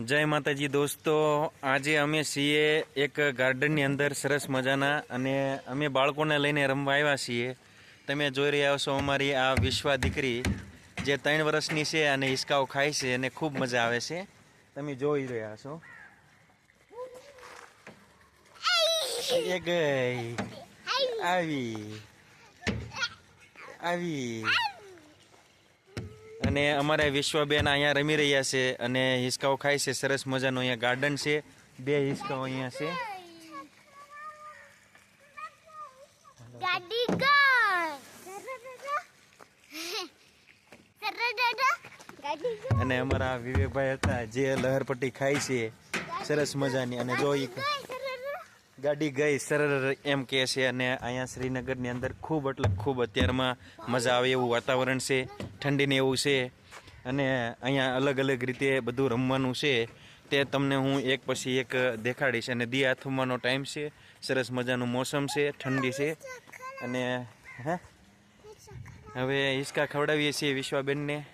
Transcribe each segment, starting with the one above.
જય માતાજી દોસ્તો આજે અમે છીએ એક ગાર્ડનની અંદર સરસ મજાના અને અમે બાળકોને લઈને રમવા આવ્યા છીએ. તમે જોઈ રહ્યા છો અમારી આ વિશ્વા દીકરી જે ત્રણ વર્ષની છે અને હિસકાઓ ખાય છે અને ખૂબ મજા આવે છે. તમે જોઈ રહ્યા છો એ ગઈ. આવી. આવી. અને અમારા વિશ્વબેન અહીંયા રમી રહ્યા છે અને હિસકાઓ ખાય છે. સરસ મજાનું અહીંયા ગાર્ડન છે. બે હિસકાઓ અહીંયા છે. અને અમારા વિવેકભાઈ હતા જે લહરપટ્ટી ખાય છે. સરસ મજાની અને જો ગાડી ગઈ સરળ એમ કે છે અને અહીંયા શ્રીનગરની અંદર ખૂબ, એટલે ખૂબ અત્યારમાં મજા આવે એવું વાતાવરણ છે, ઠંડીને એવું છે. અને અહીંયા અલગ અલગ રીતે બધું રમવાનું છે. તે તમને હું એક પછી એક દેખાડીશ. અને દી આથમવાનો ટાઈમ છે, સરસ મજાનું મોસમ છે, ઠંડી છે. અને હા? હવે હિસ્કા ખવડાવીએ છીએ વિશ્વાબેનને.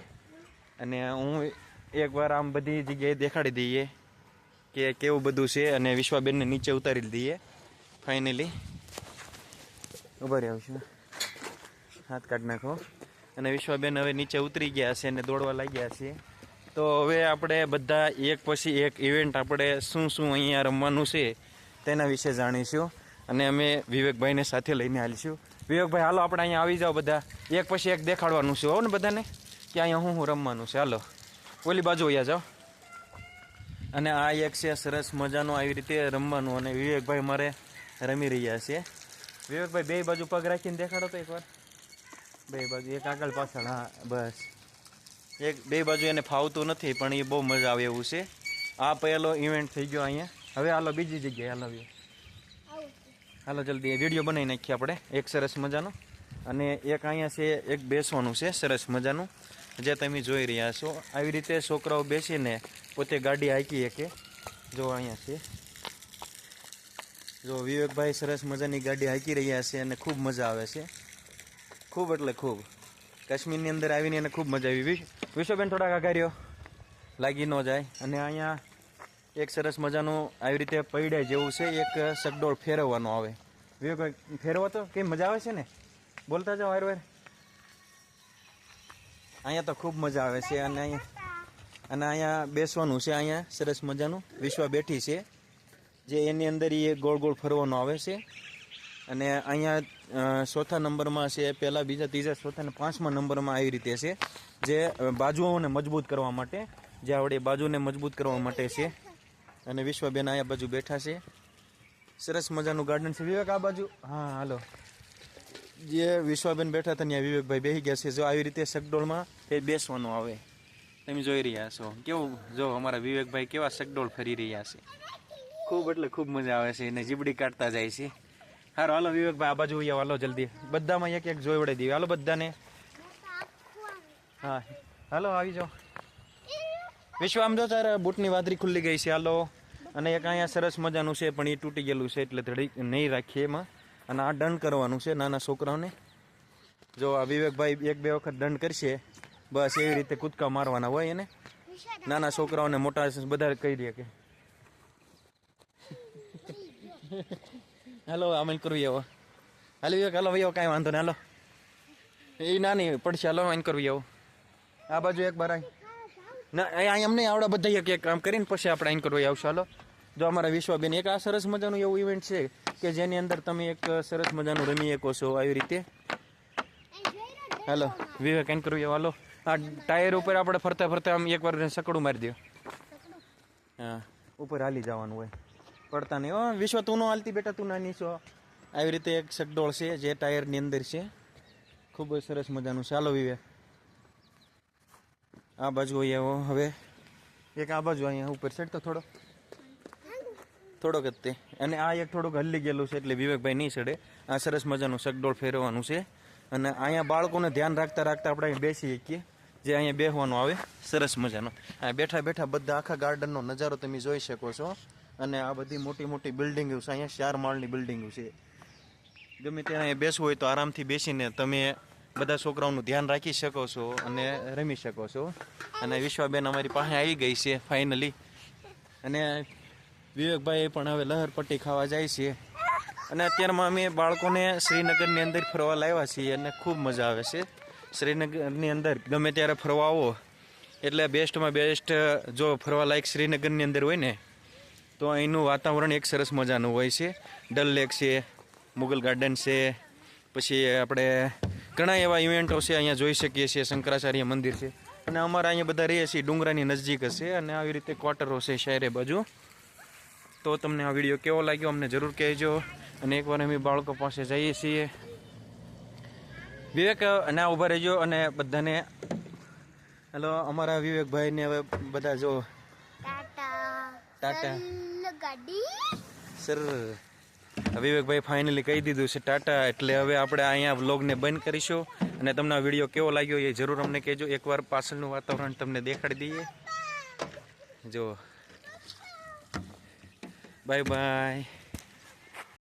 અને હું એકવાર આમ બધી જગ્યાએ દેખાડી દઈએ. કે કેવું બધું છે અને વિશ્વાબેનને નીચે ઉતારી દઈએ ફાઇનલી ઊભા આવશું હાથ કાઢી નાખો. અને વિશ્વાબેન હવે નીચે ઉતરી ગયા છે અને દોડવા લાગ્યા છે. તો હવે આપણે બધા એક પછી એક ઇવેન્ટ આપણે શું શું અહીંયા રમવાનું છે તેના વિશે જાણીશું. અને અમે વિવેકભાઈને સાથે લઈને આવીશું. વિવેકભાઈ, હાલો, આપણે અહીંયા આવી જાઓ બધા. એક પછી એક દેખાડવાનું છે, હો ને બધાને? કે અહીંયા હું હું રમવાનું છે? હાલો. ઓલી બાજુ અહીંયા જાઓ. અને આ એક છે સરસ મજાનું આવી રીતે રમવાનું અને વિવેકભાઈ મારે રમી રહ્યા છે. વિવેકભાઈ, બે બાજુ પગ રાખીને દેખાડો તો એકવાર. બે બાજુ, એક આગળ પાછળ, હા, બસ. એક, બે બાજુ એને ફાવતું નથી, પણ એ બહુ મજા આવે એવું છે. આ પહેલો ઇવેન્ટ થઈ ગયો અહીંયા. હવે હાલો બીજી જગ્યાએ હાલો આવ્યો હાલો, જલ્દી વીડિયો બનાવી નાખીએ આપણે. એક સરસ મજાનો. અને એક અહીંયા છે, એક બેસવાનું છે, સરસ મજાનું. જે તમે જોઈ રહ્યા છો, આવી રીતે છોકરાઓ બેસીને પોતે ગાડી હાંકી શકે. જો અહીંયા છે. જો વિવેકભાઈ સરસ મજાની ગાડી હાંકી રહ્યા છે અને ખૂબ મજા આવે છે. ખૂબ એટલે ખૂબ. કાશ્મીરની અંદર આવીને એને ખૂબ મજા આવી. વિશ- વિશ્વબેન, થોડાક આઘાર્યો લાગી ન જાય. અને અહીંયા એક સરસ મજાનું આવી રીતે પૈડા જેવું છે, એક સગડોળ ફેરવવાનો આવે. વિવેકભાઈ, ફેરવો તો? કેમ મજા આવે છે ને? બોલતા જાઓ વાર અહીંયા તો ખૂબ મજા આવે છે અને અહીંયા અને અહીંયા બેસવાનું છે અહીંયા, સરસ મજાનું. વિશ્વા બેઠી છે. જે એની અંદર એ ગોળ ગોળ ફરવાનું આવે છે. અને અહીંયા ચોથા નંબરમાં છે, પહેલાં, બીજા, ત્રીજા, ચોથા અને પાંચમા નંબરમાં આવી રીતે છે. જે બાજુઓને મજબૂત કરવા માટે, જે આપણે બાજુને મજબૂત કરવા માટે છે. અને વિશ્વબેન અહીંયા બાજુ બેઠા છે. સરસ મજાનું ગાર્ડન છે. વિવેક, આ બાજુ? હા, હાલો. જે વિશ્વાબેન બેઠા હતા, ત્યાં વિવેકભાઈ બેસી ગયા છે. જો આવી રીતે સગડોળમાં એ બેસવાનું આવે. તમે જોઈ રહ્યા છો. કેવું? જો અમારા વિવેકભાઈ કેવા સગડોળ ફરી રહ્યા છે. ખૂબ એટલે ખૂબ મજા આવે છે અને જીબડી કાઢતા જાય છે. હારો, હાલો વિવેકભાઈ, આ બાજુ આવો. હાલો, જલ્દી. બધામાં એક એક જોઈ વડે દઈએ હાલો બધાને. હા. હાલો, આવી જાઓ. વિશ્વ, આમ જો તારે બૂટની વાદરી ખુલ્લી ગઈ છે. હાલો. અને એક અહીંયા સરસ મજાનું છે, પણ એ તૂટી ગયેલું છે, એટલે ધડી નહીં રાખીએ એમાં. અને આ દંડ કરવાનું છે નાના છોકરાઓને. જો આ વિવેકભાઈ એક બે વખત દંડ કરશે, બસ એવી રીતે કૂદકા મારવાના હોય એને. નાના છોકરાઓને મોટા બધા કહી દે કે. હાલો, આમ કરવી આવો. હાલો વિવેક, હાલો ભાઈ કાંઈ વાંધો નહીં, હાલો. એ નાની પડશે, હાલો, આમ કરવી આવો. આ બાજુ એક બાર. ના અહીંયા અમને નહીં, આવડા બધા એક એક કામ કરીને પછી આપણે આઈન કરવા આવશું, હાલો. જો અમારા વિશ્વાબેન એક આ સરસ મજાનું એવું ઇવેન્ટ છે કે જેની અંદર તમે એક સરસ મજાનું રમી શકો છો આવી રીતે. હાલો, વિવેક આઈન કરવી હાલો. આ ટાયર ઉપર આપણે ફરતા ફરતા આમ એકવાર સકડું મારી દો હા, ઉપર હાલી જવાનું હોય. પડતા નહીં હો, વિશ્વ તું ન હાલતી બેટા, તું નાની છો. આવી રીતે એક સગડોળ છે જે ટાયરની અંદર છે. ખૂબ જ સરસ મજાનું ચાલો વિવેક. આ બાજુ અહીંયા હવે. એક આ બાજુ અહીંયા ઉપર ચડતો થોડો. થોડોક જ તે. અને આ એક થોડુંક હલ્લી ગયેલું છે એટલે વિવેકભાઈ નહીં ચડે. આ સરસ મજાનું સગડોળ ફેરવવાનું છે. અને અહીંયા બાળકોને ધ્યાન રાખતા રાખતા આપણે અહીં બેસી શકીએ. જે અહીંયા બેસવાનું આવે, સરસ મજાનો. આ બેઠા બેઠા બધા આખા ગાર્ડનનો નજારો તમે જોઈ શકો છો. અને આ બધી મોટી મોટી બિલ્ડિંગો છે, અહીંયા ચાર માળની બિલ્ડિંગો છે. ગમે ત્યાં અહીંયા બેસવું હોય તો આરામથી બેસીને તમે બધા છોકરાઓનું ધ્યાન રાખી શકો છો અને રમી શકો છો. અને વિશ્વાબેન અમારી પાસે આવી ગઈ છે ફાઇનલી અને વિવેકભાઈ પણ હવે લહરપટ્ટી ખાવા જાય છે. અને અત્યારમાં અમે બાળકોને શ્રીનગરની અંદર ફરવા લાવ્યા છીએ અને ખૂબ મજા આવે છે. શ્રીનગરની અંદર ગમે ત્યારે ફરવા આવો, એટલે બેસ્ટમાં બેસ્ટ જો ફરવા લાયક શ્રીનગરની અંદર હોય ને, તો અહીંનું વાતાવરણ એક સરસ મજાનું હોય છે. ડલ લેક છે, મુગલ ગાર્ડન છે, પછી આપણે ઘણા એવા ઇવેન્ટો છે અહીંયા જોઈ શકીએ છીએ, શંકરાચાર્ય મંદિર છે. અને અમારા અહીંયા બધા રહીએ છીએ ડુંગરાની નજીક હશે અને આવી રીતે ક્વાર્ટરો છે શહેરે બાજુ. તો તમને આ વીડિયો કેવો લાગ્યો અમને જરૂર કહેજો. અને એકવાર અમે બાળકો પાસે જઈએ છીએ. વિવેક ના ઊભા રહેજો અને બધાને હેલો અમારા વિવેકભાઈને હવે બધા જો ટાટા. ટાટા. ચલ ગાડી. સર વિવેકભાઈ ફાઇનલી કહી દીધું છે ટાટા એટલે હવે આપણે અહીંયા વ્લોગને બંધ કરીશું. અને તમને આ વીડિયો કેવો લાગ્યો એ જરૂર અમને કહેજો. એકવાર પાછળનું વાતાવરણ તમને દેખાડી દઈએ. જો Bye-bye.